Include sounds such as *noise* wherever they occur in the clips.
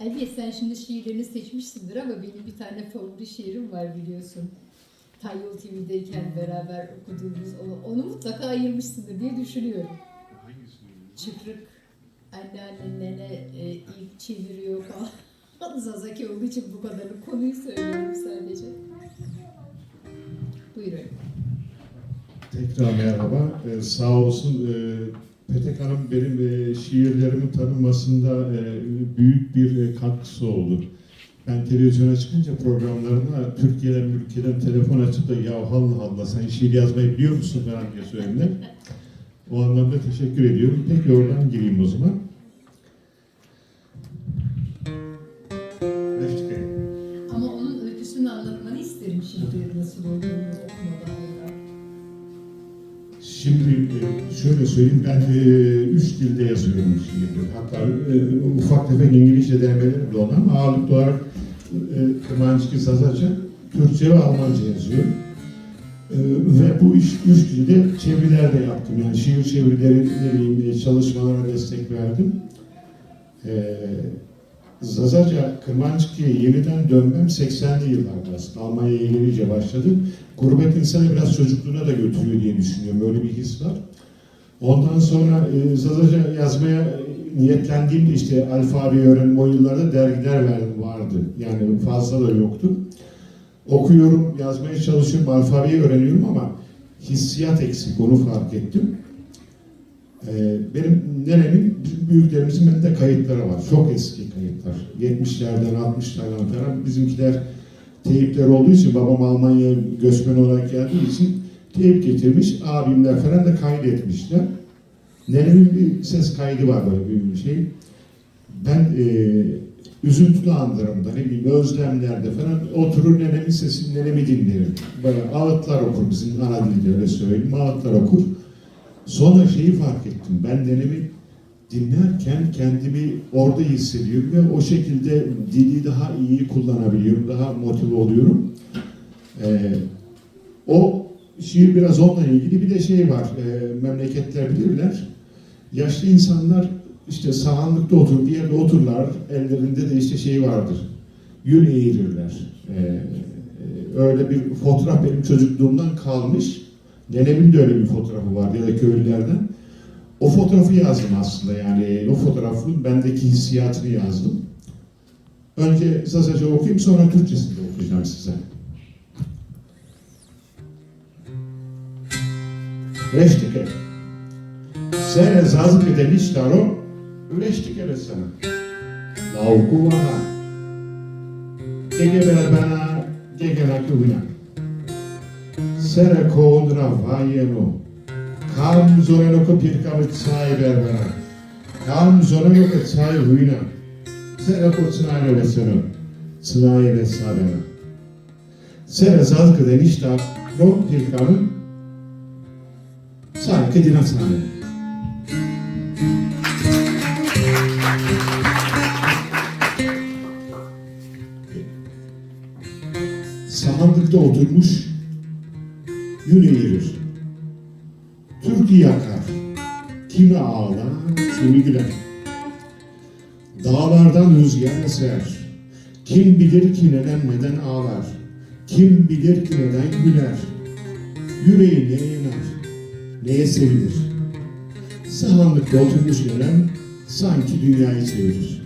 Elbet sen şimdi şiirlerini seçmişsindir ama benim bir tane favori şiirim var biliyorsun. Tayyol TV'deyken beraber okuduğumuz onu, onu mutlaka ayırmışsındır diye düşünüyorum. Çıkrık, anneanne, nene e, ilk çeviriyor falan. *laughs* Zazaki olduğu için bu kadarını konuyu söylüyorum sadece. Buyurun. Tekrar merhaba. Ee, sağ olsun e, Petek Hanım benim e, şiirlerimi tanımasında e, büyük bir e, katkısı oldu. Ben televizyona çıkınca programlarına Türkiye'den ülkeden telefon açıp da ya Allah Allah sen şiir yazmayı biliyor musun falan diye söylediler. O anlamda teşekkür ediyorum. Peki oradan gireyim o zaman. Ama onun öyküsünü anlatmanı isterim şimdi nasıl olduğunu Şimdi e, şöyle söyleyeyim, ben e, üç dilde yazıyorum şiirleri. Hatta e, ufak tefek İngilizce denemelerim de olan ama ağırlıklı olarak Kıvançki Sazaç'a Türkçe ve Almanca yazıyorum. Ve bu iş üç dilde çeviriler de yaptım. Yani şiir çevirileri ne bileyim, e, çalışmalara destek verdim. Zazaca Kırmançki'ye yeniden dönmem 80'li yıllarda aslında. Almanya'ya gelince başladım. Gurbet insanı biraz çocukluğuna da götürüyor diye düşünüyorum. Öyle bir his var. Ondan sonra e, Zazaca yazmaya e, niyetlendiğimde işte alfabeyi öğrenme o yıllarda dergiler vardı. Yani fazla da yoktu. Okuyorum, yazmaya çalışıyorum, alfabeyi öğreniyorum ama hissiyat eksik, onu fark ettim. Ee, benim nenemin, büyüklerimizin bende kayıtları var. Çok eski kayıtlar. 70'lerden, 60'lardan falan. Bizimkiler teyipler olduğu için, babam Almanya'ya göçmen olarak geldiği için teyip getirmiş. Abimler falan da kaydetmişler. Nenemin bir ses kaydı var böyle bir şey. Ben e, üzüntülü anlarımda, ne bileyim özlemlerde falan oturur nenemin sesini, nenemi dinlerim. Böyle ağıtlar okur bizim ana dilde öyle söyleyeyim. Ağıtlar okur. Sonra şeyi fark ettim. Ben nenemi dinlerken kendimi orada hissediyorum ve o şekilde dili daha iyi kullanabiliyorum, daha motive oluyorum. Ee, o şiir biraz onunla ilgili bir de şey var, e, memleketler bilirler. Yaşlı insanlar işte sahanlıkta oturur, bir yerde otururlar, ellerinde de işte şey vardır, yün eğirirler. Ee, e, öyle bir fotoğraf benim çocukluğumdan kalmış. Nenemin de öyle bir fotoğrafı vardı ya da köylülerden. O fotoğrafı yazdım aslında yani o fotoğrafın bendeki hissiyatını yazdım. Önce Zazaca okuyayım sonra Türkçesini de okuyacağım size. Reštike. Sere zazgede ništaro, reštike resana. Laukuvana. Gege berbena, gege nakuvina. Sere kondra vajeno. Kam zoreno ko pirkam caj berbena. Kam zoreno ko caj huina. Sere ko cnajne veseno. Cnajne sabena. Sere zazgede ništaro, pirkamın sanki dinasane. Sahanlıkta oturmuş, eğirir. Türkü yakar, kimi ağlar, kimi güler. Dağlardan rüzgar eser, kim bilir ki neden neden ağlar, kim bilir ki neden güler. Yüreği neye yanar, neye sevinir? Sahanlıkta oturmuş gelen sanki dünyayı çevirir.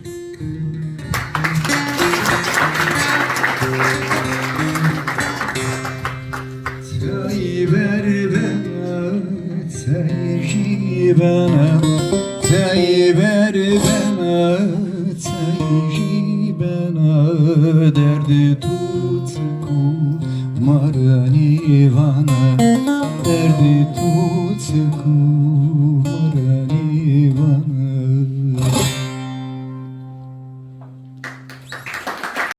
Derdi tut kumarani bana, derdi tut kumarani